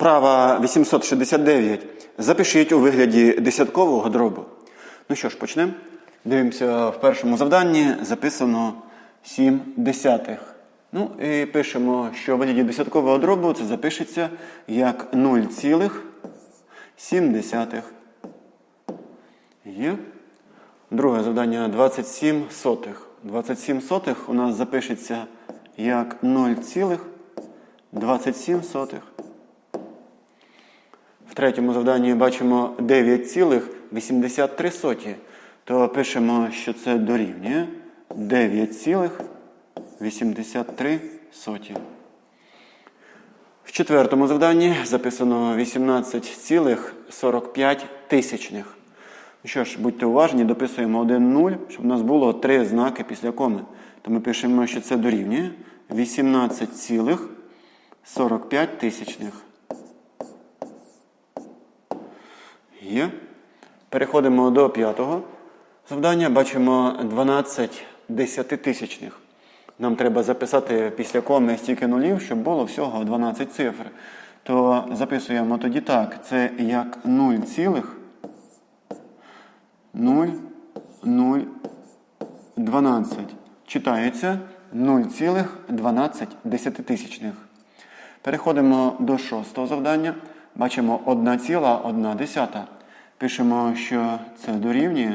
Вправа 869. Запишіть у вигляді десяткового дробу. Ну що ж, почнемо. Дивимося в першому завданні. Записано 7 десятих. Ну і пишемо, що у вигляді десяткового дробу це запишеться як 0,7. Є. Друге завдання 27 сотих. 27 сотих у нас запишеться як 0,27 сотих. В третьому завданні бачимо 9,83. То пишемо, що це дорівнює 9,83 соті. В четвертому завданні записано 18,45 тисячних. Ну Що ж, будьте уважні, дописуємо один 0, щоб у нас було три знаки після коми. То ми пишемо, що це дорівнює 18,45 тисячних. Є. Переходимо до п'ятого завдання. Бачимо 12 десятитисячних. Нам треба записати після коми стільки нулів, щоб було всього 12 цифр. То записуємо тоді так. Це як 0 цілих 0, 0, 12. Читається 0,12 десятитисячних. Переходимо до шостого завдання. Бачимо 1,1 десята. Пишемо, що це дорівнює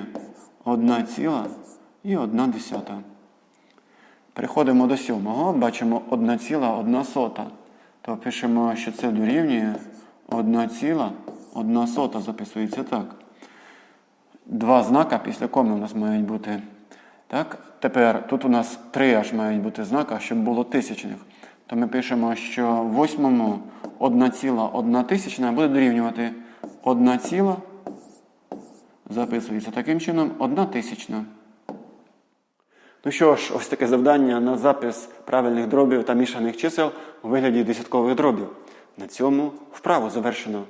1,1 десята. Переходимо до сьомого. Бачимо 1,1 сота. То пишемо, що це дорівнює 1,1 сота. Записується так. Два знака після коми у нас мають бути. Так? Тепер тут у нас три аж мають бути знака, щоб було тисячних. То ми пишемо, що в восьмому 1,1 тисячна буде дорівнювати 1 ціла, записується таким чином одна тисячна. Ну що ж, ось таке завдання на запис правильних дробів та мішаних чисел у вигляді десяткових дробів. На цьому вправу завершено.